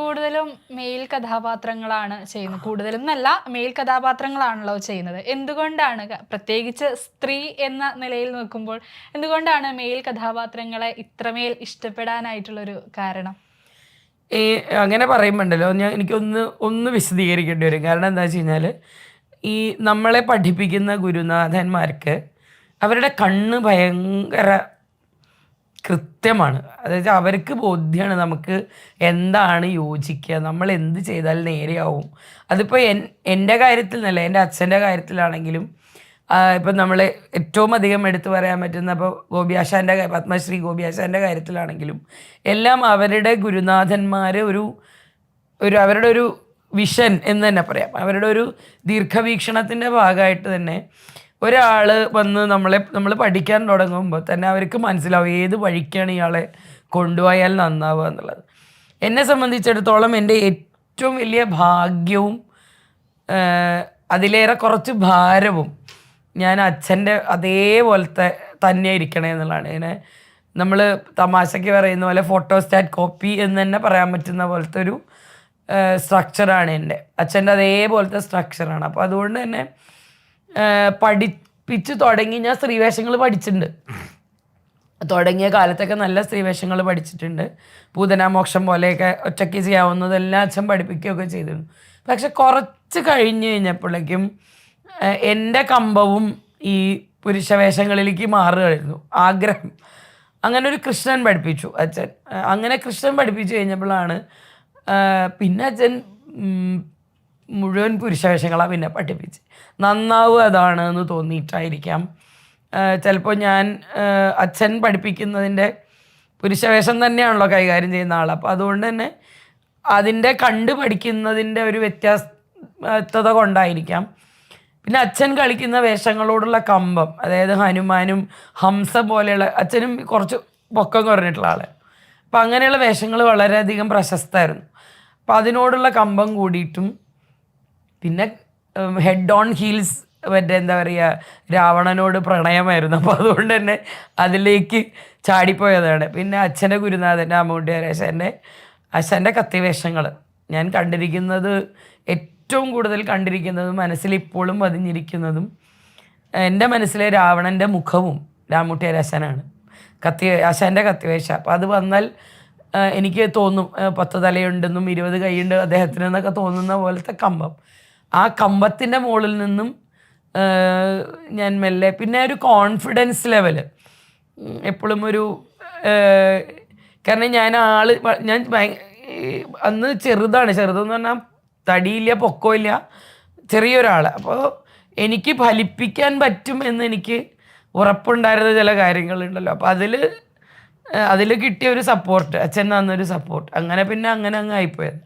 കൂടുതലും മെയിൽ കഥാപാത്രങ്ങളാണ് ചെയ്യുന്നത്. കൂടുതലും എന്നല്ല മെയിൽ കഥാപാത്രങ്ങളാണല്ലോ ചെയ്യുന്നത്. എന്തുകൊണ്ടാണ് പ്രത്യേകിച്ച് സ്ത്രീ എന്ന നിലയിൽ നോക്കുമ്പോൾ എന്തുകൊണ്ടാണ് മെയിൽ കഥാപാത്രങ്ങളെ ഇത്രമേൽ ഇഷ്ടപ്പെടാനായിട്ടുള്ളൊരു കാരണം? ഈ അങ്ങനെ പറയുമ്പോണ്ടല്ലോ ഞാൻ എനിക്കൊന്ന് ഒന്ന് വിശദീകരിക്കേണ്ടി വരും. കാരണം എന്താ വെച്ച് കഴിഞ്ഞാൽ ഈ നമ്മളെ പഠിപ്പിക്കുന്ന ഗുരുനാഥന്മാർക്ക് അവരുടെ കണ്ണ് ഭയങ്കര കൃത്യമാണ്. അതായത് അവർക്ക് ബോധ്യമാണ് നമുക്ക് എന്താണ് യോജിക്കുക നമ്മൾ എന്ത് ചെയ്താൽ നേരെയാവും. അതിപ്പോൾ എൻ എന്റെ കാര്യത്തിൽ നിന്നല്ല എന്റെ അച്ഛന്റെ കാര്യത്തിലാണെങ്കിലും ഇപ്പം നമ്മൾ ഏറ്റവും അധികം എടുത്തു പറയാൻ പറ്റുന്ന ഇപ്പോൾ ഗോപിയാശാന്റെ പത്മശ്രീ ഗോപിയാശാന്റെ കാര്യത്തിലാണെങ്കിലും എല്ലാം അവരുടെ ഗുരുനാഥന്മാർ ഒരു ഒരു അവരുടെ ഒരു വിഷൻ എന്ന് തന്നെ പറയാം. അവരുടെ ഒരു ദീർഘവീക്ഷണത്തിന്റെ ഭാഗമായിട്ട് തന്നെ ഒരാൾ വന്ന് നമ്മളെ നമ്മൾ പഠിക്കാൻ തുടങ്ങുമ്പോൾ തന്നെ അവർക്ക് മനസ്സിലാവും ഏത് വഴിക്കാണ് ഇയാളെ കൊണ്ടുപോയാൽ നന്നാവുക എന്നുള്ളത്. എന്നെ സംബന്ധിച്ചിടത്തോളം എന്റെ ഏറ്റവും വലിയ ഭാഗ്യവും അതിലേറെ കുറച്ച് ഭാരവും ഞാൻ അച്ഛന്റെ അതേപോലത്തെ തന്നെ ഇരിക്കണേ എന്നുള്ളതാണ്. ഇതിനെ നമ്മൾ തമാശയ്ക്ക് പറയുന്ന പോലെ ഫോട്ടോസ്റ്റാറ്റ് കോപ്പി എന്ന് തന്നെ പറയാൻ പറ്റുന്ന പോലത്തെ ഒരു സ്ട്രക്ചറാണ് എന്റെ. അച്ഛന്റെ അതേപോലത്തെ സ്ട്രക്ചറാണ് അപ്പോൾ അതുകൊണ്ട് തന്നെ പഠിപ്പിച്ച് തുടങ്ങി. ഞാൻ സ്ത്രീവേഷങ്ങൾ പഠിച്ചിട്ടുണ്ട്. തുടങ്ങിയ കാലത്തൊക്കെ നല്ല സ്ത്രീവേഷങ്ങൾ പഠിച്ചിട്ടുണ്ട്. പൂതനാമോക്ഷം പോലെയൊക്കെ ഒറ്റയ്ക്ക് ചെയ്യാവുന്നതെല്ലാം അച്ഛൻ പഠിപ്പിക്കുകയൊക്കെ ചെയ്തിരുന്നു. പക്ഷെ കുറച്ച് കഴിഞ്ഞ് കഴിഞ്ഞപ്പോഴേക്കും എന്റെ കമ്പവും ഈ പുരുഷവേഷങ്ങളിലേക്ക് മാറുകയായിരുന്നു. ആഗ്രഹം. അങ്ങനെ ഒരു കൃഷ്ണൻ പഠിപ്പിച്ചു അച്ഛൻ. അങ്ങനെ കൃഷ്ണൻ പഠിപ്പിച്ചു കഴിഞ്ഞപ്പോഴാണ് പിന്നെ അച്ഛൻ മുഴുവൻ പുരുഷവേഷങ്ങളാണ് പിന്നെ പഠിപ്പിച്ച്. നന്നാവും അതാണ് എന്ന് തോന്നിയിട്ടായിരിക്കാം ചിലപ്പോൾ ഞാൻ അച്ഛൻ പഠിപ്പിക്കുന്നതിന്റെ പുരുഷവേഷം തന്നെയാണല്ലോ കൈകാര്യം ചെയ്യുന്ന ആൾ അപ്പോൾ അതുകൊണ്ട് തന്നെ അതിന്റെ കണ്ട് പഠിക്കുന്നതിന്റെ ഒരു വ്യത്യാസത കൊണ്ടായിരിക്കാം. പിന്നെ അച്ഛൻ കളിക്കുന്ന വേഷങ്ങളോടുള്ള കമ്പം അതായത് ഹനുമാനും ഹംസ പോലെയുള്ള അച്ഛനും കുറച്ച് പൊക്കം കുറഞ്ഞിട്ടുള്ള ആൾ അപ്പം അങ്ങനെയുള്ള വേഷങ്ങൾ വളരെയധികം പ്രശസ്തമായിരുന്നു. അപ്പം അതിനോടുള്ള കമ്പം കൂടിയിട്ടും പിന്നെ ഹെഡ് ഓൺ ഹീൽസ് മറ്റേ എന്താ പറയുക രാവണനോട് പ്രണയമായിരുന്നു. അപ്പോൾ അതുകൊണ്ട് തന്നെ അതിലേക്ക് ചാടിപ്പോയതാണ്. പിന്നെ അച്ഛന്റെ ഗുരുനാഥന്റെ അമ്മൂട്ടി അരേശന്റെ അച്ഛന്റെ കത്തിവേഷങ്ങൾ. ഞാൻ കണ്ടിരിക്കുന്നത് ഏറ്റവും കൂടുതൽ കണ്ടിരിക്കുന്നതും മനസ്സിൽ ഇപ്പോഴും പതിഞ്ഞിരിക്കുന്നതും എന്റെ മനസ്സിലെ രാവണന്റെ മുഖവും രാമൂട്ടി അരേശനാണ് കത്തി അശന്റെ കത്തിവേഷം. അപ്പോൾ അത് വന്നാൽ എനിക്ക് തോന്നും പത്ത് തലയുണ്ടെന്നും ഇരുപത് കൈയുണ്ട് അദ്ദേഹത്തിനെന്നൊക്കെ തോന്നുന്ന പോലത്തെ കമ്പം. ആ കമ്പത്തിന്റെ മുകളിൽ നിന്നും ഞാൻ മെല്ലെ പിന്നെ ഒരു കോൺഫിഡൻസ് ലെവൽ എപ്പോഴും ഒരു കാരണം ഞാൻ ആൾ ഞാൻ അന്ന് ചെറുതാണ്. ചെറുതെന്ന് പറഞ്ഞാൽ തടിയില്ല പൊക്കമില്ല ചെറിയൊരാൾ അപ്പോൾ എനിക്ക് ഫലിപ്പിക്കാൻ പറ്റും എന്ന് എനിക്ക് ഉറപ്പുണ്ടായിരുന്ന ചില കാര്യങ്ങളുണ്ടല്ലോ. അപ്പോൾ അതിൽ അതിൽ കിട്ടിയ ഒരു സപ്പോർട്ട് അച്ഛൻ തന്നൊരു സപ്പോർട്ട് അങ്ങനെ പിന്നെ അങ്ങനെ അങ്ങ് ആയിപ്പോയത്.